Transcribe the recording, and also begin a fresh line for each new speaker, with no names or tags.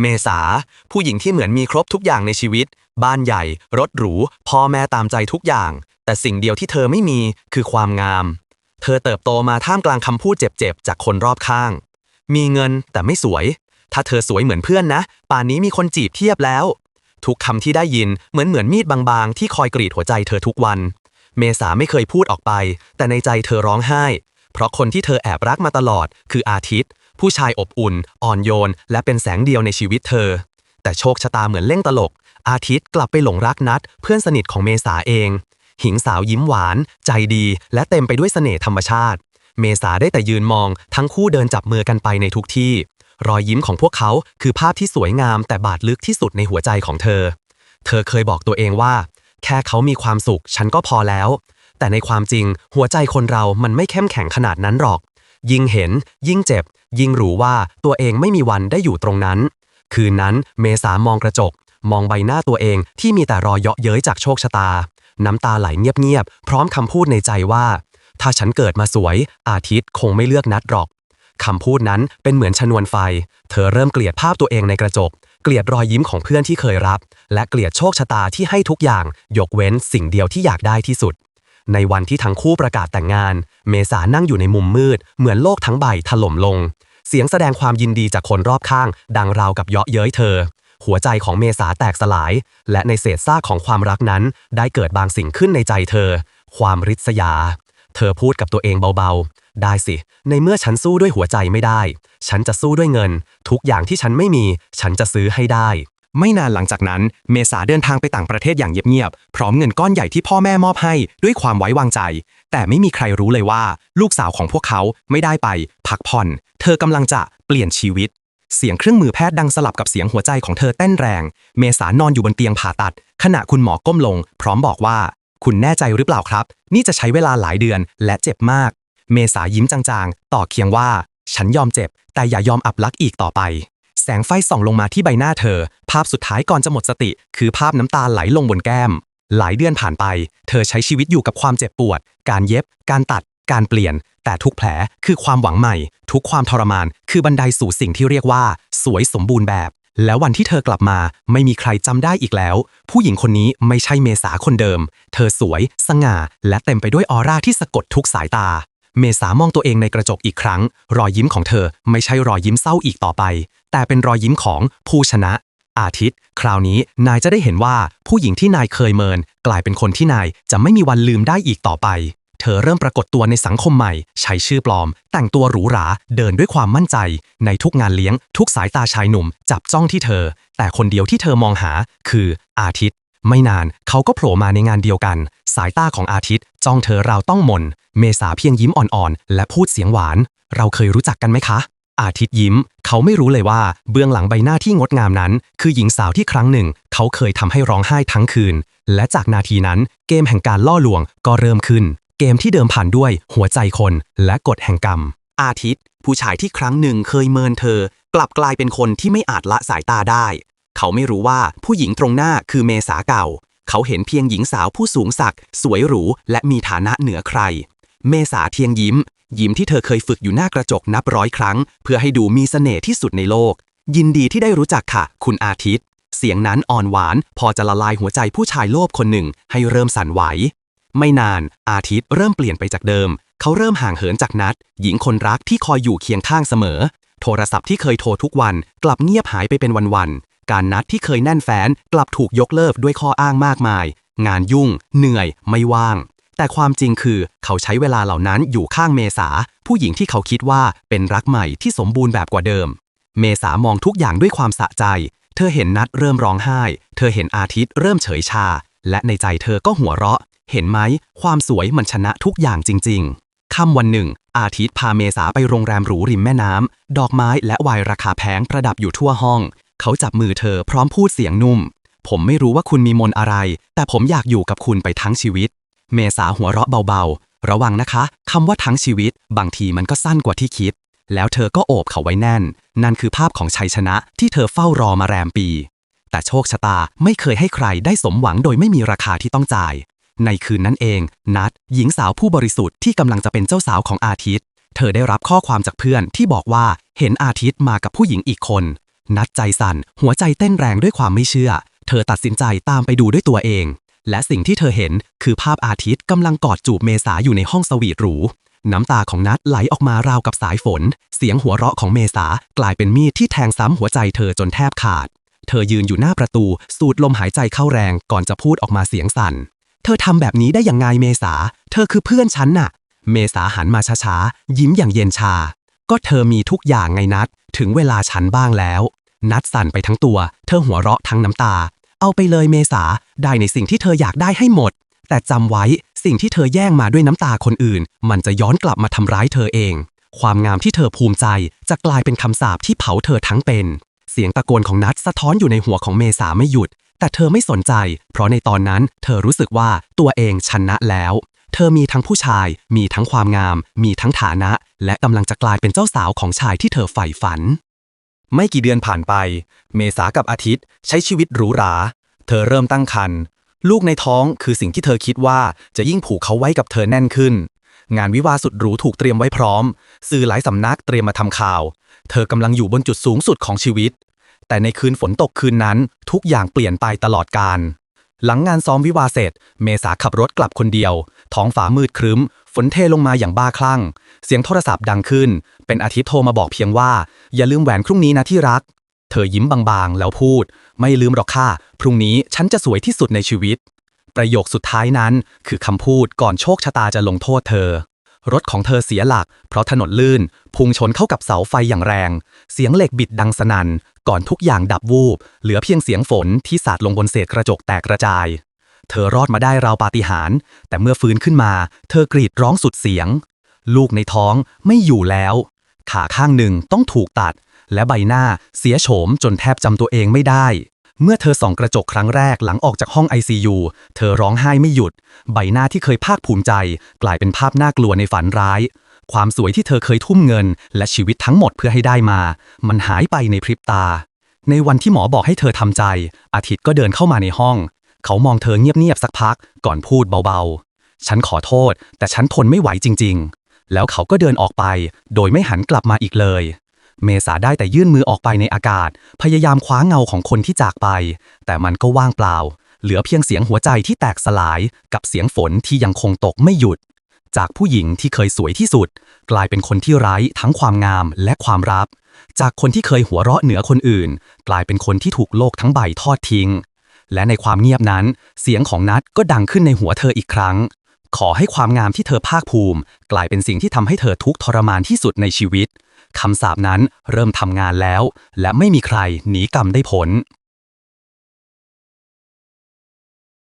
เมษา ผู้หญิงที่เหมือนมีครบทุกอย่างในชีวิต บ้านใหญ่ รถหรู พ่อแม่ตามใจทุกอย่าง แต่สิ่งเดียวที่เธอไม่มีคือความงาม เธอเติบโตมาท่ามกลางคำพูดเจ็บๆ จากคนรอบข้าง มีเงินแต่ไม่สวย ถ้าเธอสวยเหมือนเพื่อนนะ ป่านนี้มีคนจีบเทียบแล้ว ทุกคำที่ได้ยินเหมือนเหมือนมีดบางๆ ที่คอยกรีดหัวใจเธอทุกวัน เมษาไม่เคยพูดออกไป แต่ในใจเธอร้องไห้ เพราะคนที่เธอแอบรักมาตลอด คืออาทิตย์ ผู้ชายอบอุ่น อ่อนโยน และเป็นแสงเดียวในชีวิตเธอ แต่โชคชะตาเหมือนเล่งตลก อาทิตย์กลับไปหลงรักนัด เพื่อนสนิทของเมษาเอง หญิงสาวยิ้มหวาน ใจดี และเต็มไปด้วยเสน่ห์ธรรมชาติ เมษาได้แต่ยืนมอง ทั้งคู่เดินจับมือกันไปในทุกที่ รอยยิ้มของพวกเขาคือภาพที่สวยงามแต่บาดลึกที่สุดในหัวใจของเธอ เธอเคยบอกตัวเองว่า แค่เขามีความสุข ฉันก็พอแล้วแต่ในความจริงหัวใจคนเรามันไม่เข้มแข็งขนาดนั้นหรอก ยิ่งเห็น ยิ่งเจ็บ ยิ่งรู้ว่าตัวเองไม่มีวันได้อยู่ตรงนั้น คืนนั้นเมษามองกระจก มองใบหน้าตัวเองที่มีแต่รอยเยาะเย้ยจากโชคชะตา น้ำตาไหลเงียบๆพร้อมคำพูดในใจว่า ถ้าฉันเกิดมาสวย อาทิตย์คงไม่เลือกนัดหรอกคำพูดนั้นเป็นเหมือนชนวนไฟ เธอเริ่มเกลียดภาพตัวเองในกระจก เกลียดรอยยิ้มของเพื่อนที่เคยรับ และเกลียดโชคชะตาที่ให้ทุกอย่าง ยกเว้นสิ่งเดียวที่อยากได้ที่สุด ในวันที่ทั้งคู่ประกาศแต่งงาน เมษานั่งอยู่ในมุมมืด เหมือนโลกทั้งใบถล่มลง เสียงแสดงความยินดีจากคนรอบข้าง ดังราวกับเยาะเย้ยเธอ หัวใจของเมษาแตกสลาย และในเศษซากของความรักนั้น ได้เกิดบางสิ่งขึ้นในใจเธอ ความริษยา เธอพูดกับตัวเองเบาๆ ได้สิ ในเมื่อฉันสู้ด้วยหัวใจไม่ได้ ฉันจะสู้ด้วยเงิน ทุกอย่างที่ฉันไม่มี ฉันจะซื้อให้ได้
ไม่นานหลังจากนั้น เมษาเดินทางไปต่างประเทศอย่างเงียบๆ พร้อมเงินก้อนใหญ่ที่พ่อแม่มอบให้ด้วยความไว้วางใจ แต่ไม่มีใครรู้เลยว่า ลูกสาวของพวกเขาไม่ได้ไป พักผ่อน เธอกำลังจะเปลี่ยนชีวิต เสียงเครื่องมือแพทย์ดังสลับกับเสียงหัวใจของเธอเต้นแรง เมษานอนอยู่บนเตียงผ่าตัด ขณะคุณหมอก้มลง พร้อมบอกว่า คุณแน่ใจหรือเปล่าครับ นี่จะใช้เวลาหลายเดือนและเจ็บมาก เมษายิ้มจางๆ ต่อเคียงว่า ฉันยอมเจ็บ แต่อย่ายอมอับลักอีกต่อไป แสงไฟส่องลงมาที่ใบหน้าเธอ ภาพสุดท้ายก่อนจะหมดสติ คือภาพน้ำตาไหลลงบนแก้ม หลายเดือนผ่านไป เธอใช้ชีวิตอยู่กับความเจ็บปวด การเย็บ การตัด การเปลี่ยน แต่ทุกแผลคือความหวังใหม่ ทุกความทรมาน คือบันไดสู่สิ่งที่เรียกว่า สวยสมบูรณ์แบบ แล้ววันที่เธอกลับมา ไม่มีใครจำได้อีกแล้ว ผู้หญิงคนนี้ไม่ใช่เมษาคนเดิม เธอสวย สง่า และเต็มไปด้วยออร่าที่สะกดทุกสายตา เมษามองตัวเองในกระจกอีกครั้ง รอยยิ้มของเธอไม่ใช่รอยยิ้มเศร้าอีกต่อไป แต่เป็นรอยยิ้มของผู้ชนะ อาทิตย์ คราวนี้นายจะได้เห็นว่าผู้หญิงที่นายเคยเมิน กลายเป็นคนที่นายจะไม่มีวันลืมได้อีกต่อไป เธอเริ่มปรากฏตัวในสังคมใหม่ ใช้ชื่อปลอม แต่งตัวหรูหรา เดินด้วยความมั่นใจ ในทุกงานเลี้ยง ทุกสายตาชายหนุ่ม จับจ้องที่เธอ แต่คนเดียวที่เธอมองหา คืออาทิตย์ไม่นานเขาก็โผล่มาในงานเดียวกัน สายตาของอาทิตย์ จ้องเธอเราต้องมน เมษาเพียงยิ้มอ่อนๆ และพูดเสียงหวาน เราเคยรู้จักกันไหมคะ อาทิตย์ยิ้ม เขาไม่รู้เลยว่า เบื้องหลังใบหน้าที่งดงามนั้น คือหญิงสาวที่ครั้งหนึ่ง เขาเคยทำให้ร้องไห้ทั้งคืน และจากนาทีนั้น เกมแห่งการล่อลวงก็เริ่มขึ้น เกมที่เดิมผ่านด้วยหัวใจคน และกฎแห่งกรรม อาทิตย์ ผู้ชายที่ครั้งหนึ่งเคยเมินเธอ กลับกลายเป็นคนที่ไม่อาจละสายตาได้ เขาไม่รู้ว่าผู้หญิงตรงหน้าคือเมษาเก่า เขาเห็นเพียงหญิงสาวผู้สูงศักดิ์สวยหรู และมีฐานะเหนือใคร เมษาเทียงยิ้ม ยิ้มที่เธอเคยฝึกอยู่หน้ากระจกนับร้อยครั้ง เพื่อให้ดูมีเสน่ห์ที่สุดในโลก ยินดีที่ได้รู้จักค่ะ คุณอาทิตย์ เสียงนั้นอ่อนหวาน พอจะละลายหัวใจผู้ชายโลภคนหนึ่ง ให้เริ่มสั่นไหว ไม่นาน อาทิตย์เริ่มเปลี่ยนไปจากเดิม เขาเริ่มห่างเหินจากนัด หญิงคนรักที่คอยอยู่เคียงข้างเสมอ โทรศัพท์ที่เคยโทรทุกวัน กลับเงียบหายไปเป็นวันๆ การนัดที่เคยแน่นแฟ้นกลับถูกยกเลิกด้วยข้ออ้างมากมาย งานยุ่ง เหนื่อย ไม่ว่าง แต่ความจริงคือเขาใช้เวลาเหล่านั้นอยู่ข้างเมษา ผู้หญิงที่เขาคิดว่าเป็นรักใหม่ที่สมบูรณ์แบบกว่าเดิม เมษามองทุกอย่างด้วยความสะใจ เธอเห็นนัดเริ่มร้องไห้ เธอเห็นอาทิตย์เริ่มเฉยชา และในใจเธอก็หัวเราะ เห็นไหม ความสวยมันชนะทุกอย่างจริง ๆค่ำวันหนึ่ง อาทิตย์พาเมษาไปโรงแรมหรูริมแม่น้ำ ดอกไม้และวน์ราคาแพงประดับอยู่ทั่วห้อง เขาจับมือเธอพร้อมพูดเสียงนุ่ม ผมไม่รู้ว่าคุณมีมนอะไร แต่ผมอยากอยู่กับคุณไปทั้งชีวิต เมษาหัวเราะเบาๆ ระวังนะคะคำว่าทั้งชีวิต บางทีมันก็สั้นกว่าที่คิด แล้วเธอก็โอบเขาไว้แน่น นั่นคือภาพของชัยชนะที่เธอเฝ้ารอมาแรมปี แต่โชคชะตาไม่เคยให้ใครได้สมหวังโดยไม่มีราคาที่ต้องจ่าย ในคืนนั้นเอง นัด หญิงสาวผู้บริสุทธิ์ที่กำลังจะเป็นเจ้าสาวของอาทิตย์ เธอได้รับข้อความจากเพื่อนที่บอกว่าเห็นอาทิตย์มากับผู้หญิงอีกคน นัดใจสั่น หัวใจเต้นแรงด้วยความไม่เชื่อ เธอตัดสินใจตามไปดูด้วยตัวเอง และสิ่งที่เธอเห็นคือภาพอาทิตย์กำลังกอดจูบเมษาอยู่ในห้องสวีทหรู น้ำตาของนัดไหลออกมาราวกับสายฝน เสียงหัวเราะของเมษากลายเป็นมีดที่แทงซ้ำหัวใจเธอจนแทบขาด เธอยืนอยู่หน้าประตู สูดลมหายใจเข้าแรงก่อนจะพูดออกมาเสียงสั่น เธอทำแบบนี้ได้อย่างไงเมษา เธอคือเพื่อนฉันน่ะ เมษาหันมาช้าๆยิ้มอย่างเย็นชา ก็เธอมีทุกอย่างไงนัด ถึงเวลาฉันบ้างแล้ว นัดสั่นไปทั้งตัว เธอหัวเราะทั้งน้ำตา เอาไปเลยเมษา ได้ในสิ่งที่เธออยากได้ให้หมด แต่จำไว้สิ่งที่เธอแย่งมาด้วยน้ำตาคนอื่น มันจะย้อนกลับมาทำร้ายเธอเอง ความงามที่เธอภูมิใจจะกลายเป็นคำสาปที่เผาเธอทั้งเป็น เสียงตะโกนของนัดสะท้อนอยู่ในหัวของเมษาไม่หยุด แต่เธอไม่สนใจ เพราะในตอนนั้นเธอรู้สึกว่าตัวเองชนะแล้ว เธอมีทั้งผู้ชาย มีทั้งความงาม มีทั้งฐานะ และกำลังจะกลายเป็นเจ้าสาวของชายที่เธอใฝ่ฝัน
ไม่กี่เดือนผ่านไป เมษากับอาทิตย์ใช้ชีวิตหรูหรา เธอเริ่มตั้งครรภ์ลูกในท้องคือสิ่งที่เธอคิดว่าจะยิ่งผูกเขาไว้กับเธอแน่นขึ้น งานวิวาสุดหรูถูกเตรียมไว้พร้อม สื่อหลายสำนักเตรียมมาทำข่าว เธอกำลังอยู่บนจุดสูงสุดของชีวิต แต่ในคืนฝนตกคืนนั้น ทุกอย่างเปลี่ยนไปตลอดกาล หลังงานซ้อมวิวาเสร็จ เมษาขับรถกลับคนเดียว ท้องฟ้ามืดครึ้ม ฝนเทลงมาอย่างบ้าคลั่ง เสียงโทรศัพท์ดังขึ้น เป็นอาทิตย์โทรมาบอกเพียงว่า อย่าลืมแหวนพรุ่งนี้นะที่รัก เธอยิ้มบางๆ แล้วพูด ไม่ลืมหรอกค่ะ พรุ่งนี้ฉันจะสวยที่สุดในชีวิต ประโยคสุดท้ายนั้น คือคำพูดก่อนโชคชะตาจะลงโทษเธอ รถของเธอเสียหลัก เพราะถนนลื่น พุ่งชนเข้ากับเสาไฟอย่างแรง เสียงเหล็กบิดดังสนัน่น ก่อนทุกอย่างดับวูบ เหลือเพียงเสียงฝนที่สาดลงบนเศษกระจกแตกกระจาย เธอรอดมาได้ราวปาฏิหาริย์แต่เมื่อฟื้นขึ้นมา เธอกรีดร้องสุดเสียง ลูกในท้องไม่อยู่แล้ว ขาข้างหนึ่งต้องถูกตัด และใบหน้าเสียโฉมจนแทบจำตัวเองไม่ได้เมื่อเธอส่องกระจกครั้งแรกหลังออกจากห้อง ICU เธอร้องไห้ไม่หยุด ใบหน้าที่เคยภาคภูมิใจ กลายเป็นภาพน่ากลัวในฝันร้าย ความสวยที่เธอเคยทุ่มเงิน และชีวิตทั้งหมดเพื่อให้ได้มา มันหายไปในพริบตา ในวันที่หมอบอกให้เธอทำใจ อาทิตย์ก็เดินเข้ามาในห้อง เขามองเธอเงียบๆสักพัก ก่อนพูดเบาๆ ฉันขอโทษ แต่ฉันทนไม่ไหวจริง ๆ แล้วเขาก็เดินออกไป โดยไม่หันกลับมาอีกเลย เมษาได้แต่ยื่นมือออกไปในอากาศ พยายามคว้าเงาของคนที่จากไป แต่มันก็ว่างเปล่า เหลือเพียงเสียงหัวใจที่แตกสลาย กับเสียงฝนที่ยังคงตกไม่หยุด จากผู้หญิงที่เคยสวยที่สุด กลายเป็นคนที่ไร้ทั้งความงามและความรักจากคนที่เคยหัวเราะเหนือคนอื่น กลายเป็นคนที่ถูกโลกทั้งใบทอดทิ้ง และในความเงียบนั้น เสียงของนัดก็ดังขึ้นในหัวเธออีกครั้ง ขอให้ความงามที่เธอภาคภูมิ กลายเป็นสิ่งที่ทำให้เธอทุกข์ทรมานที่สุดในชีวิตคำสาปนั้นเริ่มทำงานแล้ว และไม่มีใครหนีกรรมได้พ้น